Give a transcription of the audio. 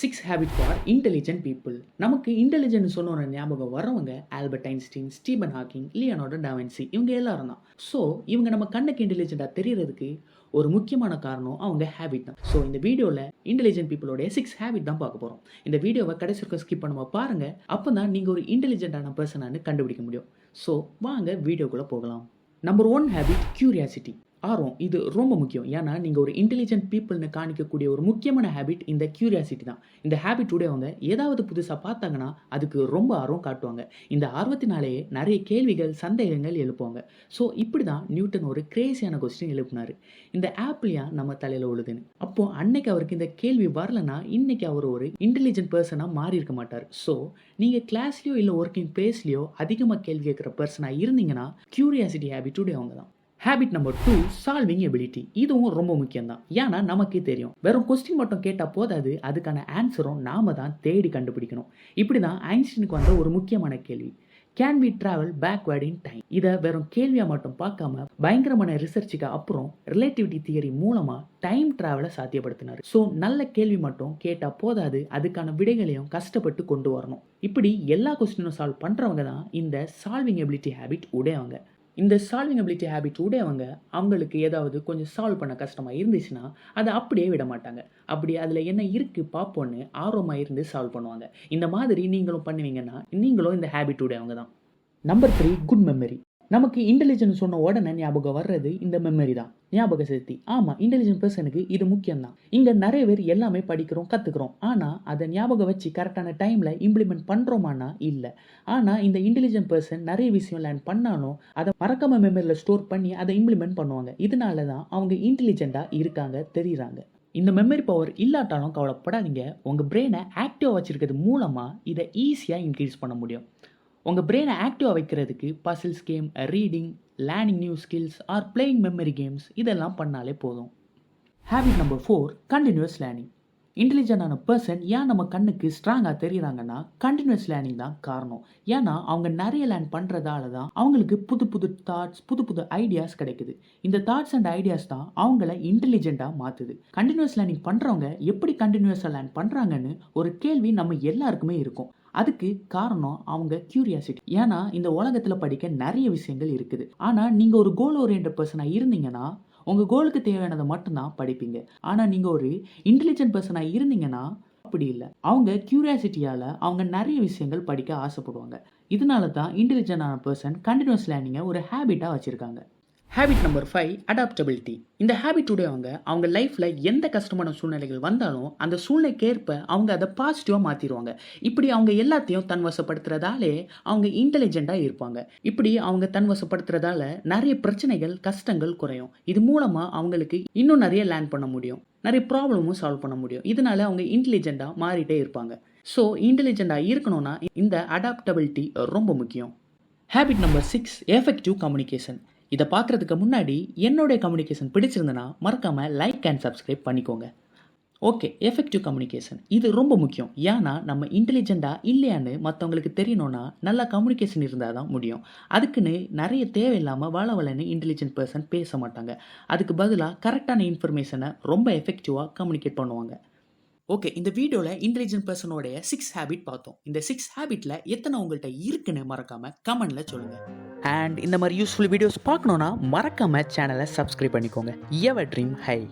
Six habit for intelligent people நமக்கு intelligent சொன்னோட ஞாபகம் வரவங்க Albert Einstein Stephen Hawking Leonardo da Vinci இவங்க எல்லாரும் தான். ஸோ இவங்க நம்ம கண்ணுக்கு இன்டெலிஜென்ட்டாக தெரியறதுக்கு ஒரு முக்கியமான காரணம் அவங்க ஹேபிட் தான். ஸோ இந்த வீடியோவில் இன்டெலிஜென்ட் பீப்புளோட சிக்ஸ் ஹேபிட் தான் பார்க்க போகிறோம் இந்த வீடியோவை கடைசி வரைக்கும் ஸ்கிப் பண்ணாம பாருங்க. அப்போ தான் நீங்கள் ஒரு இன்டெலிஜென்ட்டான பர்சனானு கண்டுபிடிக்க முடியும். ஸோ வாங்க வீடியோக்குள்ளே போகலாம். நம்பர் ஒன் ஹேபிட் கியூரியாசிட்டி ஆர்வம். இது ரொம்ப முக்கியம். ஏன்னா நீங்கள் ஒரு இன்டெலிஜென்ட் பீப்புள்னு காணிக்கக்கூடிய ஒரு முக்கியமான ஹேபிட் இந்த கியூரியாசிட்டி தான். இந்த ஹேபிட் உடையவங்க ஏதாவது புதுசாக பார்த்தாங்கன்னா அதுக்கு ரொம்ப ஆர்வம் காட்டுவாங்க. இந்த ஆர்வத்தினாலேயே நிறைய கேள்விகள் சந்தேகங்கள் எழுப்புவாங்க. ஸோ இப்படி தான் நியூட்டன் ஒரு கிரேசியான கொஸ்டின் எழுப்பினார். இந்த ஆப்லியா நம்ம தலையில் உழுதுன்னு. அப்போ அன்னைக்கு அவருக்கு இந்த கேள்வி வரலன்னா இன்னைக்கு அவர் ஒரு இன்டெலிஜென்ட் பர்சனாக மாறி இருக்க மாட்டார். ஸோ நீங்கள் கிளாஸ்லேயோ இல்லை ஒர்க்கிங் பிளேஸ்லேயோ அதிகமாக கேள்வி கேட்குற பர்சனாக இருந்தீங்கன்னா கியூரியாசிட்டி ஹேபிட் உடையவங்க தான். Habit number two solving ability இதுவும் ரொம்ப முக்கியம் தான் ஏன்னா நமக்கே தெரியும். வெறும் கொஸ்டின் மட்டும் கேட்டால் போதாது. அதுக்கான ஆன்சரும் நாம தான் தேடி கண்டுபிடிக்கணும். இப்படி தான் ஐன்ஸ்டீனுக்கு வந்த ஒரு முக்கியமான கேள்வி. Can we travel backward in time இதை வெறும் கேள்வியாக மட்டும் பார்க்காம பயங்கரமான ரிசர்ச்சுக்கு அப்புறம் ரிலேட்டிவிட்டி தியரி மூலமாக டைம் டிராவலை சாத்தியப்படுத்தினார். ஸோ நல்ல கேள்வி மட்டும் கேட்டால் போதாது. அதுக்கான விடைகளையும் கஷ்டப்பட்டு கொண்டு வரணும். இப்படி எல்லா கொஸ்டினும் சால்வ் பண்ணுறவங்க தான் இந்த சால்விங் எபிலிட்டி ஹேபிட் உடையவங்க. இந்த சால்விங்கபிலிட்டி ஹேபிட் உடையவங்க அவங்களுக்கு ஏதாவது கொஞ்சம் சால்வ் பண்ண கஷ்டமாக இருந்துச்சுன்னா அதை அப்படியே விட மாட்டாங்க. அப்படி அதில் என்ன இருக்குது பார்ப்போன்னு ஆர்வமாக இருந்து சால்வ் பண்ணுவாங்க. இந்த மாதிரி நீங்களும் பண்ணுவீங்கன்னா நீங்களும் இந்த ஹேபிட் உடையவங்க தான். நம்பர் த்ரீ குட் மெமரி நமக்கு இன்டெலிஜென்ஸ் சொன்ன உடனே ஞாபகம் வர்றது இந்த மெமரி தான். ஞாபக சக்தி. ஆமாம் இன்டெலிஜென்ட் பர்சனுக்கு இது முக்கியம் தான் இங்கே நிறைய பேர் எல்லாமே படிக்கிறோம் கற்றுக்குறோம் ஆனால் அதை ஞாபகம் வச்சு கரெக்டான டைமில் இம்ப்ளிமெண்ட் பண்ணுறோமானா இல்லை. ஆனால் இந்த இன்டெலிஜென்ட் பர்சன் நிறைய விஷயம் லேர்ன் பண்ணாலும் அதை மறக்காம மெமரியில் ஸ்டோர் பண்ணி அதை இம்ப்ளிமெண்ட் பண்ணுவாங்க. இதனால தான் அவங்க இன்டெலிஜென்ட்டாக இருக்காங்க தெரியுறாங்க. இந்த மெமரி பவர் இல்லாட்டாலும் கவலைப்படாதீங்க. உங்கள் பிரெயினை ஆக்டிவாக வச்சுருக்கிறது மூலமாக இதை ஈஸியாக இன்க்ரீஸ் பண்ண முடியும். உங்கள் பிரெயினை ஆக்டிவாக வைக்கிறதுக்கு puzzles game reading learning new skills or playing memory games இதெல்லாம் பண்ணாலே போதும். Habit number four continuous learning இன்டெலிஜென்டான person ஏன் நம்ம கண்ணுக்கு ஸ்ட்ராங்காக தெரியுறாங்கன்னா கண்டினியூஸ் லேர்னிங் தான் காரணம். ஏன்னா அவங்க நிறைய லேர்ன் பண்ணுறதால தான் அவங்களுக்கு புது புது தாட்ஸ் புது புது ஐடியாஸ் கிடைக்குது. இந்த தாட்ஸ் அண்ட் ஐடியாஸ் தான் அவங்கள இன்டெலிஜென்ட்டாக மாற்றுது கண்டினியூஸ் லேர்னிங் பண்ணுறவங்க எப்படி கண்டினியூஸாக லேர்ன் பண்ணுறாங்கன்னு ஒரு கேள்வி நம்ம எல்லாருக்குமே இருக்கும். அதுக்கு காரணம் அவங்க கியூரியாசிட்டி ஏன்னா இந்த உலகத்தில் படிக்க நிறைய விஷயங்கள் இருக்குது. ஆனால் நீங்கள் ஒரு கோல் ஓரியன்ட் பர்சனாக இருந்தீங்கன்னா உங்கள் கோலுக்கு தேவையானதை மட்டும்தான் படிப்பீங்க. ஆனால் நீங்கள் ஒரு இன்டெலிஜென்ட் பர்சனாக இருந்தீங்கன்னா அப்படி இல்லை. அவங்க கியூரியாசிட்டியால் அவங்க நிறைய விஷயங்கள் படிக்க ஆசைப்படுவாங்க. இதனால தான் இன்டெலிஜென்டான பர்சன் கண்டினியூஸ் லேர்னிங்கை ஒரு ஹேபிட்டாக வச்சுருக்காங்க. ஹேபிட் நம்பர் ஃபைவ் அடாப்டபிலிட்டி இந்த ஹேபிட் உடையவங்க அவங்க லைஃப்பில் எந்த கஷ்டமான சூழ்நிலைகள் வந்தாலும் அந்த சூழ்நிலைக்கேற்ப அவங்க அதை பாசிட்டிவாக மாற்றிடுவாங்க இப்படி அவங்க எல்லாத்தையும் தன்வசப்படுத்துறதாலே அவங்க இன்டெலிஜென்ட்டாக இருப்பாங்க. இப்படி அவங்க தன்வசப்படுத்துறதால நிறைய பிரச்சனைகள் கஷ்டங்கள் குறையும். இது மூலமாக அவங்களுக்கு இன்னும் நிறைய லேர்ன் பண்ண முடியும். நிறைய ப்ராப்ளமும் சால்வ் பண்ண முடியும். இதனால அவங்க இன்டெலிஜென்ட்டாக மாறிட்டே இருப்பாங்க. ஸோ இன்டெலிஜென்ட்டாக இருக்கணும்னா இந்த அடாப்டபிலிட்டி ரொம்ப முக்கியம். Habit number six effective communication இதை பார்க்குறதுக்கு முன்னாடி என்னுடைய கம்யூனிகேஷன் பிடிச்சிருந்தனா மறக்காமல் லைக் அண்ட் சப்ஸ்கிரைப் பண்ணிக்கோங்க. ஓகே எஃபெக்டிவ் கம்யூனிகேஷன் இது ரொம்ப முக்கியம். ஏன்னா நம்ம இன்டெலிஜென்ட்டாக இல்லையான்னு மற்றவங்களுக்கு தெரியணும்னா நல்லா கம்யூனிகேஷன் இருந்தால் தான் முடியும். அதுக்குன்னு நிறைய தேவையில்லாமல் வள வளன்னு இன்டெலிஜென்ட் பர்சன் பேச மாட்டாங்க. அதுக்கு பதிலாக கரெக்டான இன்ஃபர்மேஷனை ரொம்ப எஃபெக்டிவாக கம்யூனிகேட் பண்ணுவாங்க. ஓகே இந்த வீடியோவில் இன்டெலிஜென்ட் பர்சனோடைய சிக்ஸ் ஹேபிட் பார்த்தோம். இந்த சிக்ஸ் ஹேபிட்டில் எத்தனை உங்கள்கிட்ட இருக்குன்னு மறக்காமல் கமெண்டில் சொல்லுங்கள் அண்ட் இந்த மாதிரி யூஸ்ஃபுல் வீடியோஸ் பார்க்கணுன்னா மறக்காமல் சேனலை சப்ஸ்கிரைப் பண்ணிக்கோங்க. எவர் ட்ரீம் ஹை